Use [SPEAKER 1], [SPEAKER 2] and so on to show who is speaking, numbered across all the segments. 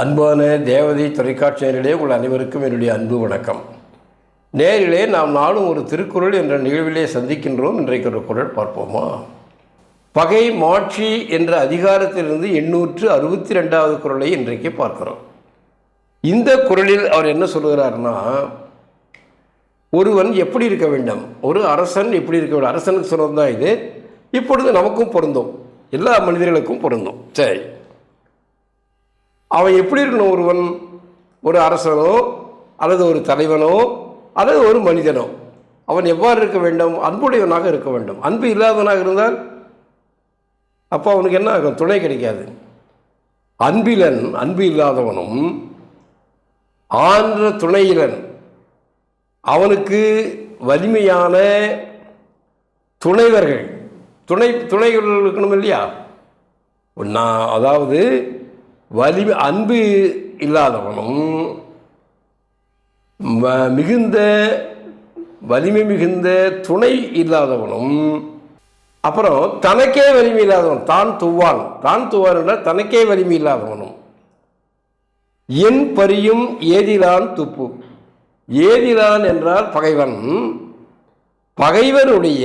[SPEAKER 1] அன்பான தேவதை தொலைக்காட்சி நேரிலே உங்கள் அனைவருக்கும் என்னுடைய அன்பு வணக்கம். நேரிலே நாம் நாளும் ஒரு திருக்குறள் என்ற நிகழ்விலே சந்திக்கின்றோம். இன்றைக்கு ஒரு குறள் பார்ப்போமா? பகை மாட்சி என்ற அதிகாரத்திலிருந்து எண்ணூற்று அறுபத்தி ரெண்டாவது குறளை இன்றைக்கு பார்க்கிறோம். இந்த குறளில் அவர் என்ன சொல்கிறார்னா ஒருவன் எப்படி இருக்க வேண்டும்? ஒரு அரசன் எப்படி இருக்க வேண்டும்? அரசனுக்கு சொன்னது தான் இது. இப்பொழுது நமக்கும் பொருந்தும். எல்லா மனிதர்களுக்கும் பொருந்தும். சரி. அவன் எப்படி இருக்கணும் ஒருவன்? ஒரு அரசனோ அல்லது ஒரு தலைவனோ அல்லது ஒரு மனிதனோ? அவன் எவ்வாறு இருக்க வேண்டும்? அன்புடையவனாக இருக்க வேண்டும். அன்பு இல்லாதவனாக இருந்தால் அப்போ அவனுக்கு என்ன ஆகும்? துணை கிடைக்காது. அன்பிலன் அன்பு இல்லாதவனும் ஆன்ற துணையிலன். அவனுக்கு வலிமையான துணைவர்கள். துணை துணைகள் இருக்கணும் இல்லையா? நான் அதாவது வலிமை அன்பு இல்லாதவனும் மிகுந்த வலிமை மிகுந்த துணை இல்லாதவனும் அப்புறம் தனக்கே வலிமை இல்லாதவன் தான் துவான். தான் துவான் என்றால் தனக்கே வலிமை இல்லாதவனும். என் பரியும் ஏதிலான் துப்பு. ஏதிலான் என்றால் பகைவன். பகைவனுடைய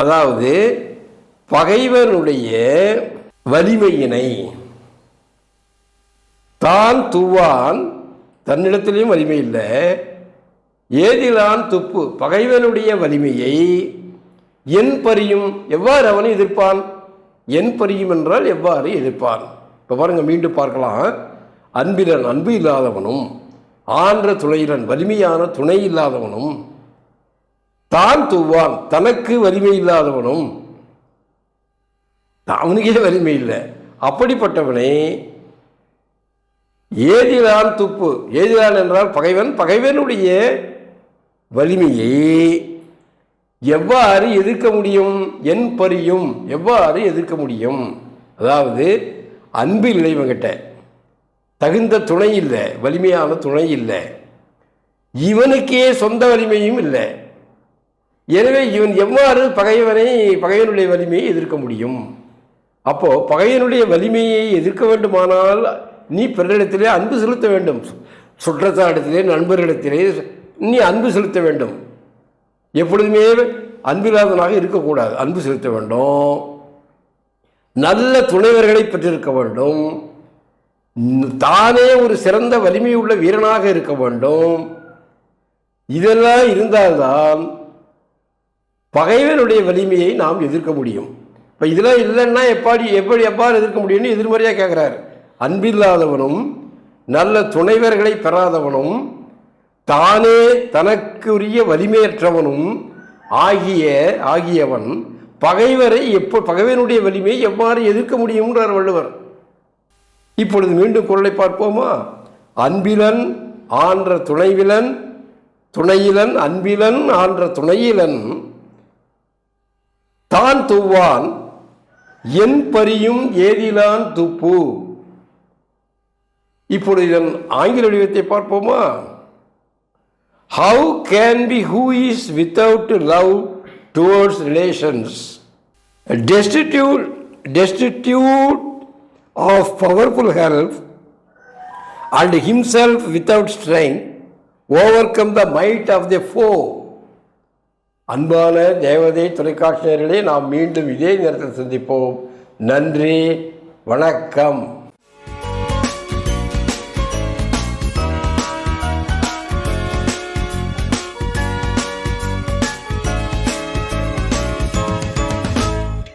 [SPEAKER 1] அதாவது பகைவனுடைய வலிமையினை தான் துவான் தன்னிடத்திலையும் வலிமை இல்லை. ஏதிலான் துப்பு பகைவனுடைய வலிமையை என் பரியும் எவ்வாறு அவனை எதிர்ப்பான்? என் பரியும் என்றால் எவ்வாறு எதிர்ப்பான்? இப்போ பாருங்கள் மீண்டும் பார்க்கலாம். அன்பிலன் அன்பு இல்லாதவனும் ஆன்ற துணையிலன் வலிமையான துணை இல்லாதவனும் தான் துவான் தனக்கு வலிமை இல்லாதவனும் அவனுக்கே வலிமை இல்லை. அப்படிப்பட்டவனை ஏதிலான் துப்பு ஏதிலான் என்றால் பகைவன் பகைவனுடைய வலிமையை எவ்வாறு எதிர்க்க முடியும்? என் பரியும் எவ்வாறு எதிர்க்க முடியும்? அதாவது அன்பு இல்லை இவங்கிட்ட தகுந்த துணை இல்லை வலிமையான துணை இல்லை. இவனுக்கே சொந்த வலிமையும் இல்லை. எனவே இவன் எவ்வாறு பகைவனை பகைவனுடைய வலிமையை எதிர்க்க முடியும்? அப்போது பகைவனுடைய வலிமையை எதிர்க்க வேண்டுமானால் நீ பிறரிடத்திலே அன்பு செலுத்த வேண்டும். சுற்றத்தாரிடத்திலே நண்பரிடத்திலே நீ அன்பு செலுத்த வேண்டும். எப்பொழுதுமே அன்பில்லாதவனாக இருக்கக்கூடாது. அன்பு செலுத்த வேண்டும். நல்ல துணைவர்களை பெற்றிருக்க வேண்டும். தானே ஒரு சிறந்த வலிமையுள்ள வீரனாக இருக்க வேண்டும். இதெல்லாம் இருந்தால்தான் பகைவனுடைய வலிமையை நாம் எதிர்க்க முடியும். இப்போ இதெல்லாம் இல்லைன்னா எப்பாடி எப்படி எவ்வாறு எதிர்க்க முடியும்னு எதிர்மறையாக கேட்குறாரு அன்பில்லாதவனும் நல்ல துணைவர்களை பெறாதவனும் தானே தனக்குரிய வலிமையற்றவனும் ஆகிய ஆகியவன் பகைவரை எப்போ பகைவனுடைய வலிமையை எவ்வாறு எதிர்க்க முடியும்ன்றார் வள்ளுவர். இப்பொழுது மீண்டும் குரலை பார்ப்போமா? அன்பிலன் ஆன்ற துணைவிலன் துணையிலன் அன்பிலன் ஆன்ற துணையிலன் தான் துவான் என் பரியும் ஏதிலான் துப்பு. இப்பொழுது இதன் ஆங்கில வடிவத்தை பார்ப்போமா? How can be who is without love towards relations destitute destitute of powerful help and himself without strength overcome the might of the foe அன்பான தேவதை தொலைக்காட்சியர்களே நாம் மீண்டும் இதே நேரத்தில் சந்திப்போம். நன்றி வணக்கம்.